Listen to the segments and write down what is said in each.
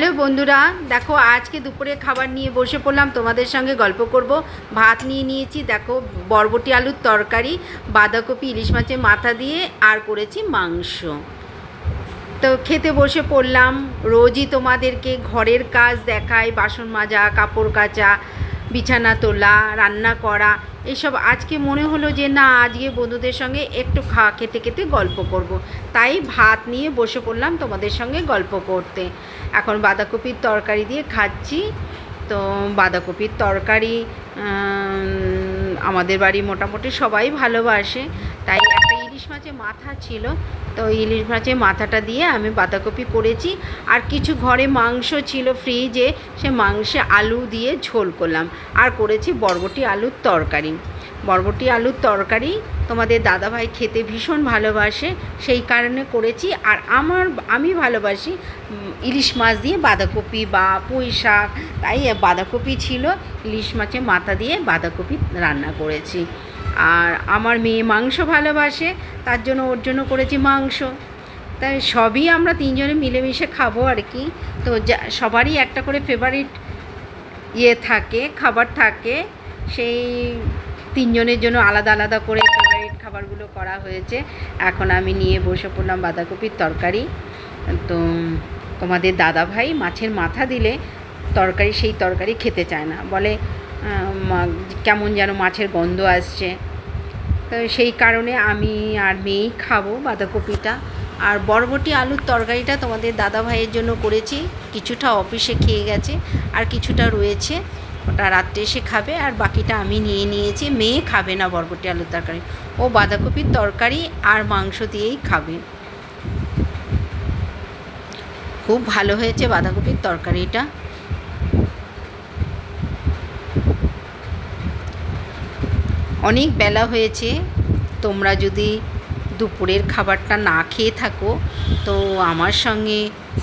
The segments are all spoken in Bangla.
হ্যালো বন্ধুরা, দেখো আজকে দুপুরে খাবার নিয়ে বসে পড়লাম, তোমাদের সঙ্গে গল্প করব। ভাত নিয়ে নিয়েছি, দেখো বরবটি আলুর তরকারি, বাঁধাকপি, ইলিশ মাছের মাথা দিয়ে, আর করেছি মাংস। তো খেতে বসে পড়লাম, রোজই তোমাদেরকে ঘরের কাজ দেখায় বাসন মাজা, কাপড় কাচা, বিছানা তোলা, রান্না করা, এসব। আজকে মনে হলো যে না, আজকে বন্ধুদের সঙ্গে একটু খা খেতে খেতে গল্প করব। তাই ভাত নিয়ে বসে পড়লাম তোমাদের সঙ্গে গল্প করতে। এখন বাঁধাকপির তরকারি দিয়ে খাচ্ছি। তো বাঁধাকপির তরকারি আমাদের বাড়ি মোটামুটি সবাই ভালোবাসে। তাই একটা ইলিশ মাছের মাথা ছিল। তো ইলিশ মাছের মাথাটা দিয়ে আমি বাঁধাকপি করেছি। আর কিছু ঘরে মাংস ছিল ফ্রিজে, সে মাংসে আলু দিয়ে ঝোল করলাম। আর করেছি বরবটি আলুর তরকারি। বরবটি আলুর তরকারি তোমাদের দাদাভাই খেতে ভীষণ ভালোবাসে, সেই কারণে করেছি। আর আমার, আমি ভালোবাসি ইলিশ মাছ দিয়ে বাঁধাকপি বা পুঁই শাক, তাই বাঁধাকপি ছিল। ইলিশ মাছের মাথা দিয়ে বাঁধাকপি রান্না করেছি। আর আমার মেয়ে মাংস ভালোবাসে, তার জন্য ওর জন্য করেছি মাংস। তাই সবই আমরা তিনজনে মিলেমিশে খাব আর কি। তো যা, সবারই একটা করে ফেভারিট ইয়ে থাকে, খাবার থাকে। সেই তিনজনের জন্য আলাদা আলাদা করে ফেভারিট খাবারগুলো করা হয়েছে। এখন আমি নিয়ে বসে পড়লাম বাঁধাকপির তরকারি। তো তোমাদের দাদা ভাই মাছের মাথা দিলে তরকারি, সেই তরকারি খেতে চায় না। বলে কেমন যেন মাছের গন্ধ আসছে। তো সেই কারণে আমি আর মেয়েই খাব বাঁধাকপিটা। আর বরবটি আলুর তরকারিটা তোমাদের দাদা ভাইয়ের জন্য করেছি। কিছুটা অফিসে খেয়ে গেছে, আর কিছুটা রয়েছে। ওটা রাত্রে এসে খাবে আর বাকিটা আমি নিয়ে নিয়েছি। মেয়ে খাবে না বরবটি আলুর তরকারি। ও বাঁধাকপির তরকারি আর মাংস দিয়েই খাবে। খুব ভালো হয়েছে বাঁধাকপির তরকারিটা। অনেক বেলা হয়েছে। তোমরা যদি দুপুরের খাবারটা না খেয়ে থাকো, তো আমার সঙ্গে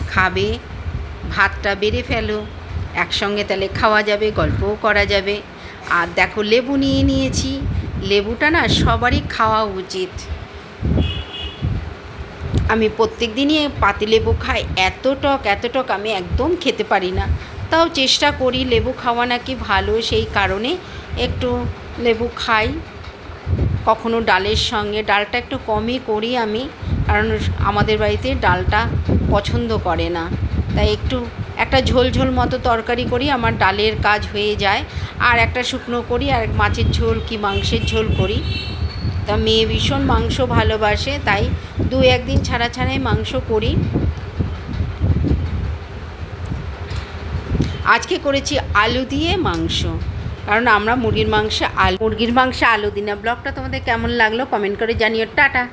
খাবে, ভাতটা বেড়ে ফেলো। একসঙ্গে তাহলে খাওয়া যাবে, গল্পও করা যাবে। আর দেখো লেবু নিয়ে নিয়েছি। লেবুটা না সবারই খাওয়া উচিত। আমি প্রত্যেক দিনই পাতিলেবু খাই, এত টক এত টক আমি একদম খেতে পারি না। তাও চেষ্টা করি লেবু খাওয়া নাকি ভালো, সেই কারণে একটু লেবু খাই। কখনো ডালের সঙ্গে, ডালটা একটু কমই করি আমি, কারণ আমাদের বাড়িতে ডালটা পছন্দ করে না। তাই একটু একটা ঝোল ঝোল মতো তরকারি করি, আমার ডালের কাজ হয়ে যায়। আর একটা শুকনো করি, আর মাছের ঝোল কি মাংসের ঝোল করি। তা মেয়ে ভীষণ মাংস ভালোবাসে, তাই দু একদিন ছাড়া ছাড়াই মাংস করি। আজকে করেছি আলু দিয়ে মাংস। কারণ আমরা মুরগির মাংসে আলু মুরগির মাংসে আলু দিই না ব্লগটা তোমাদের কেমন লাগল কমেন্ট করে জানিও। টাটা!